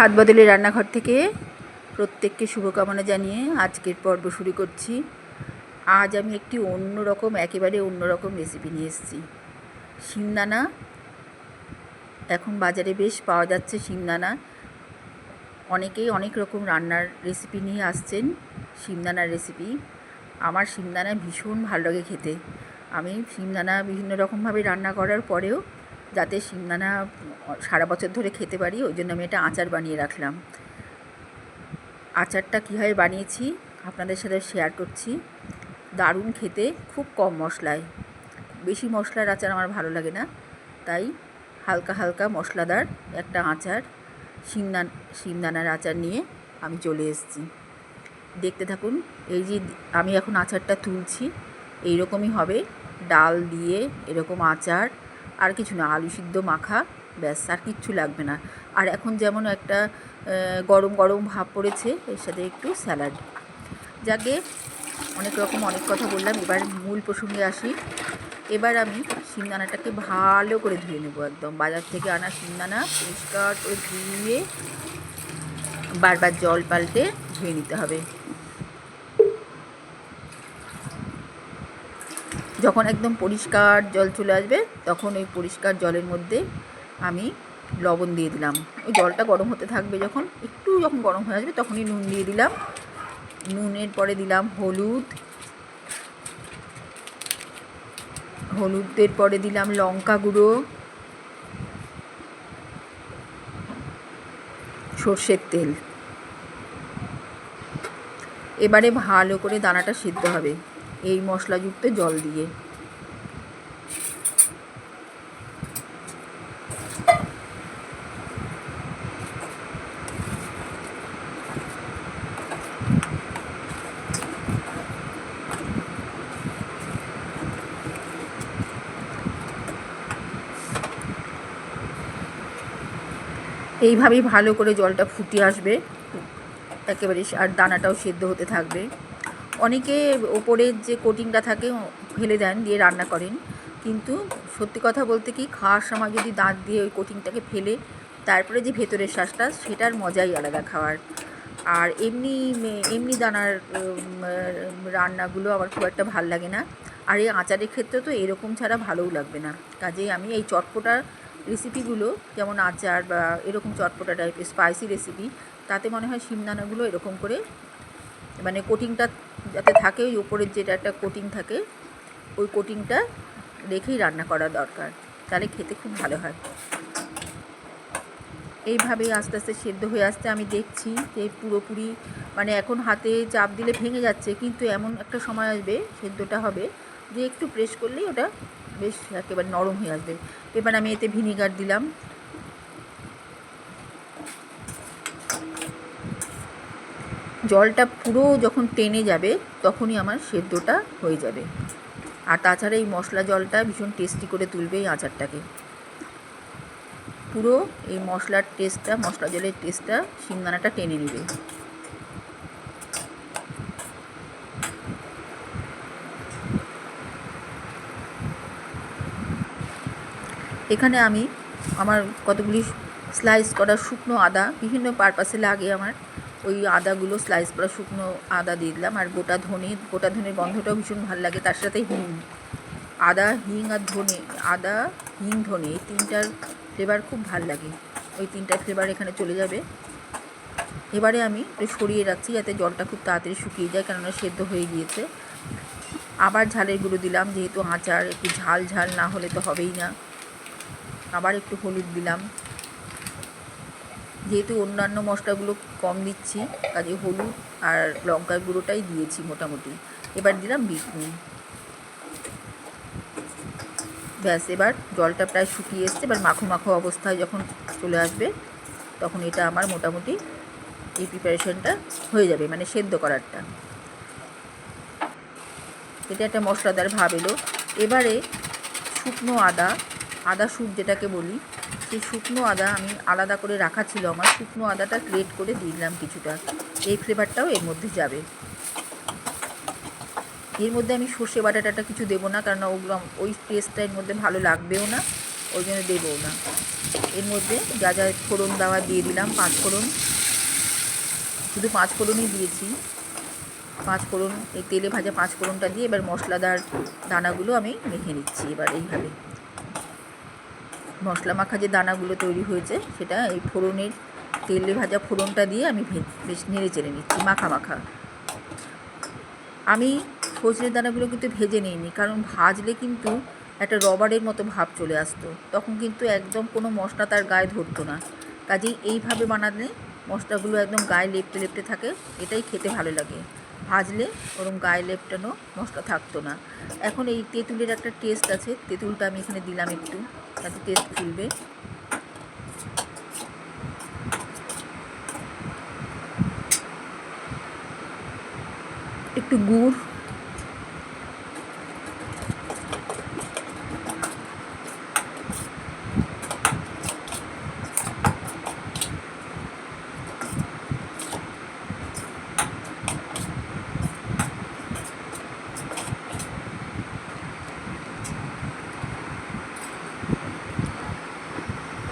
স্বাদ বদলে রান্নাঘর থেকে প্রত্যেককে শুভকামনা জানিয়ে আজকের পর্ব শুরু করছি। আজ আমি একটি অন্যরকম, একেবারে অন্যরকম রেসিপি নিয়ে এসেছি। শিমদানা এখন বাজারে বেশ পাওয়া যাচ্ছে শিমদানা অনেকেই অনেক রকম রান্নার রেসিপি নিয়ে আসছেন শিমদানার রেসিপি আমার শিমদানা ভীষণ ভালো লাগে খেতে। আমি শিমদানা বিভিন্ন রকমভাবে রান্না করার পরেও যাতে শিমদানা সারা বছর ধরে খেতে পারি, ওই জন্য আমি এটা আচার বানিয়ে রাখলাম। আচারটা কীভাবে বানিয়েছি আপনাদের সাথে শেয়ার করছি। দারুণ খেতে, খুব কম মশলায়। বেশি মশলার আচার আমার ভালো লাগে না, তাই হালকা হালকা মশলাদার একটা আচার শিমদান শিমদানার আচার নিয়ে আমি চলে এসেছি। দেখতে থাকুন, এই যে আমি এখন আচারটা তুলছি এই রকমই হবে। ডাল দিয়ে এরকম আচার আর কিছু না, আলু সিদ্ধ, মাখা, ব্যাস, আর কিচ্ছু লাগবে না। আর এখন যেমন একটা গরম গরম ভাব পড়েছে, এর সাথে একটু স্যালাড। যাকে অনেক রকম অনেক কথা বললাম, এবার মূল প্রসঙ্গে আসি। এবার আমি শিমদানাটাকে ভালো করে ধুয়ে নেব একদম। বাজার থেকে আনা শিমদানা পরিষ্কার করে ধুয়ে বারবার জল পাল্টে ধুয়ে নিতে হবে। যখন একদম পরিষ্কার জল চলে আসবে, তখন ওই পরিষ্কার জলের মধ্যে আমি লবণ দিয়ে দিলাম। ওই জলটা গরম হতে থাকবে যখন, একটু যখন গরম হয়ে আসবে তখনই নুন দিয়ে দিলাম। নুনের পরে দিলাম হলুদ। হলুদের পরে দিলাম লঙ্কা গুঁড়ো। সর্ষের তেল। এবারে ভালো করে দানাটা সিদ্ধ হবে। এই মশলাযুক্ত জল দিয়ে। এইভাবেই ভালো করে জলটা ফুটে আসবে। একেবারে আর দানাটাও সেদ্ধ হতে থাকবে। অনেকে ওপরের যে কোটিংটা থাকে ফেলে দেন, দিয়ে রান্না করেন। কিন্তু সত্যি কথা বলতে কি, খাওয়ার সময় যদি দাঁত দিয়ে ওই কোটিংটাকে ফেলে, তারপরে যে ভেতরের শ্বাসটা, সেটার মজাই আলাদা খাওয়ার। আর এমনি এমনি দানার রান্নাগুলো আমার খুব একটা ভালো লাগে না। আর এই আচারের ক্ষেত্রে তো এরকম ছাড়া ভালোও লাগবে না। কাজেই আমি এই চটপটা রেসিপিগুলো যেমন আচার বা এরকম চটপটা টাইপের স্পাইসি রেসিপি তাতে মনে হয় শিমদানাগুলো এরকম করে মানে কোটিংটা যাতে থাকে, ওই ওপরের যেটা একটা কোটিং থাকে, ওই কোটিংটা রেখেই রান্না করা দরকার। তাহলে খেতে খুব ভালো হয়। এইভাবেই আস্তে আস্তে সেদ্ধ হয়ে আসতে আমি দেখছি যে পুরোপুরি মানে এখন হাতে চাপ দিলে ভেঙে যাচ্ছে, কিন্তু এমন একটা সময় আসবে, সেদ্ধটা হবে, যে একটু প্রেস করলেই ওটা বেশ একেবারে নরম হয়ে আসবে। এবার আমি এতে ভিনিগার দিলাম। জলটা পুরো যখন টেনে যাবে, তখনই আমার সেদ্ধটা হয়ে যাবে। আর তাছাড়া এই মশলা জলটা ভীষণ টেস্টি করে তুলবে এই আচারটাকে। পুরো এই মশলার টেস্টটা মশলা জলের টেস্টটা শিমদানাটা টেনে নেবে। এখানে আমি আমার কতগুলি স্লাইস করা শুকনো আদা, বিভিন্ন পারপাসে লাগে আমার। ওই আদাগুলো স্লাইস করা শুকনো আদা দিয়ে দিলাম। আর গোটা ধনে, গোটা ধনের গন্ধটাও ভীষণ ভালো লাগে। তার সাথে হিং। আদা, হিং আর ধনে, আদা, হিং, ধনে এই তিনটার ফ্লেভার খুব ভালো লাগে। ওই তিনটা ফ্লেভার এখানে চলে যাবে। এবারে আমি একটু সরিয়ে রাখছি যাতে জলটা খুব তাড়াতাড়ি শুকিয়ে যায়, কেননা সেদ্ধ হয়ে গিয়েছে। আবার ঝালের গুঁড়ো দিলাম, যেহেতু আচার, একটু ঝাল ঝাল না হলে তো হবেই না। আবার একটু হলুদ দিলাম। যেহেতু অন্যান্য মশলাগুলো কম দিচ্ছি, কাজে হলুদ আর লঙ্কার গুঁড়োটাই দিয়েছি মোটামুটি। এবার দিলাম বিট নুন। ব্যাস, এবার জলটা প্রায় শুকিয়ে এসছে। এবার মাখো মাখো অবস্থায় যখন চলে আসবে, তখন এটা আমার মোটামুটি এই প্রিপারেশনটা হয়ে যাবে মানে সেদ্ধ করারটা। এটা একটা মশলাদার ভাব এলো। এবারে শুকনো আদা আদা স্যুপ যেটাকে বলি, সেই শুকনো আদা আমি আলাদা করে রাখা ছিল আমার। শুকনো আদাটা গ্রেট করে দিয়ে দিলাম কিছুটা। এই ফ্লেভারটাও এর মধ্যে যাবে। এর মধ্যে আমি সর্ষে বাটাটাটা কিছু দেবো না কারণ ওগুলো ওই টেস্টটা এর মধ্যে ভালো লাগবেও না, ওই জন্য দেবও না। এর মধ্যে যা যা ফোড়ন দেওয়া দিয়ে দিলাম, পাঁচ ফোড়ন। শুধু পাঁচ ফোড়নই দিয়েছি। পাঁচ ফোড়ন, এই তেলে ভাজা পাঁচ ফোড়নটা দিয়ে এবার মশলাদার দানাগুলো আমি মেখে নিচ্ছি এবার এইভাবে। মশলা মাখা যে দানাগুলো তৈরি হয়েছে, সেটা এই ফোড়নের তেলে ভাজা ফোড়নটা দিয়ে আমি বেশ নেড়ে চেড়ে নিচ্ছি, মাখা মাখা। আমি সজনের দানাগুলো কিন্তু ভেজে নিইনি, কারণ ভাজলে কিন্তু একটা রবারের মতো ভাব চলে আসতো। তখন কিন্তু একদম কোনো মশলা তার গায়ে ধরতো না। কাজেই এইভাবে বানালে মশলাগুলো একদম গায়ে লেপটে লেপটে থাকে, এটাই খেতে ভালো লাগে। ভাজলে ওরম গায়ে লেপটানো মশলা থাকতো না। এখন এই তেঁতুলের একটা টেস্ট আছে। তেঁতুলটা আমি এখানে দিলাম একটু। তাতে টেস্ট খুলবে একটু গুড়।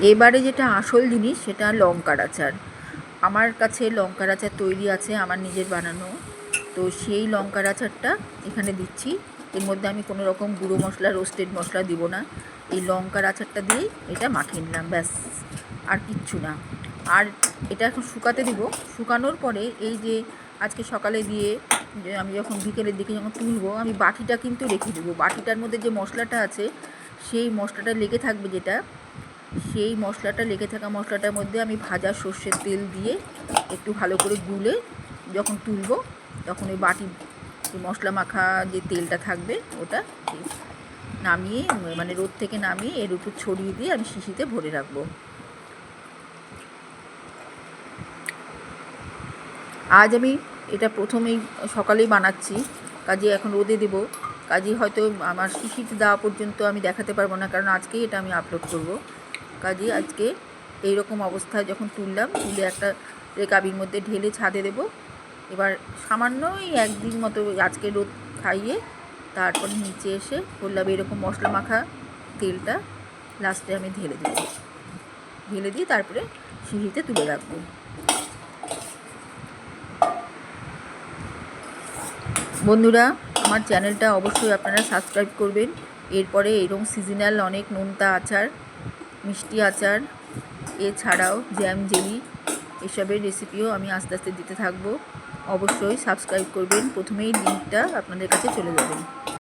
এবারে যেটা আসল জিনিস, সেটা লঙ্কার আচার। আমার কাছে লঙ্কার আচার তৈরি আছে, আমার নিজের বানানো। তো সেই লঙ্কার আচারটা এখানে দিচ্ছি। এর মধ্যে আমি কোনো রকম গুঁড়ো মশলা রোস্টেড মশলা দিব না। এই লঙ্কার আচারটা দিয়েই এটা মাখিয়ে নিলাম, ব্যাস। আর কিচ্ছু না। আর এটা এখন শুকাতে দিব। শুকানোর পরে এই যে আজকে সকালে দিয়ে আমি যখন বিকেলের দিকে যখন তুলবো, আমি বাটিটা কিন্তু রেখে দেবো। বাটিটার মধ্যে যে মশলাটা আছে, সেই মশলাটা লেগে থাকবে যেটা সেই মশলাটা লেগে থাকা মশলাটার মধ্যে আমি ভাজা সর্ষের তেল দিয়ে একটু ভালো করে গুলে যখন তুলবো, তখন ওই বাটি মশলা মাখা যে তেলটা থাকবে, ওটা নামিয়ে মানে রোদ থেকে নামিয়ে এর উপর ছড়িয়ে দিয়ে আমি শিশিতে ভরে রাখব। আজ আমি এটা প্রথমেই সকালেই বানাচ্ছি, কাজে এখন রোদে দেবো। কাজে হয়তো আমার শিশিতে দেওয়া পর্যন্ত আমি দেখাতে পারব না, কারণ আজকেই এটা আমি আপলোড করব। কাজে আজকে এই রকম অবস্থায় যখন তুললাম, তুলে একটা রেকাবির মধ্যে ঢেলে ছাদে দেবো। এবার সামান্যই একদিন মতো আজকে রোদ খাইয়ে তারপর নিচে এসে করলাম এরকম মশলা মাখা তেলটা লাস্টে আমি ঢেলে দেবো। ঢেলে দিয়ে তারপরে সিঁড়িতে তুলে রাখব। বন্ধুরা, আমার চ্যানেলটা অবশ্যই আপনারা সাবস্ক্রাইব করবেন। এরপরে এরকম সিজনাল অনেক নোনতা আচার মিষ্টি আচার, এছাড়াও জ্যাম জেলি, এসবের রেসিপিও আমি আস্তে আস্তে দিতে থাকব। অবশ্যই সাবস্ক্রাইব করবেন। প্রথমেই লিঙ্কটা আপনাদের কাছে চলে যাবেন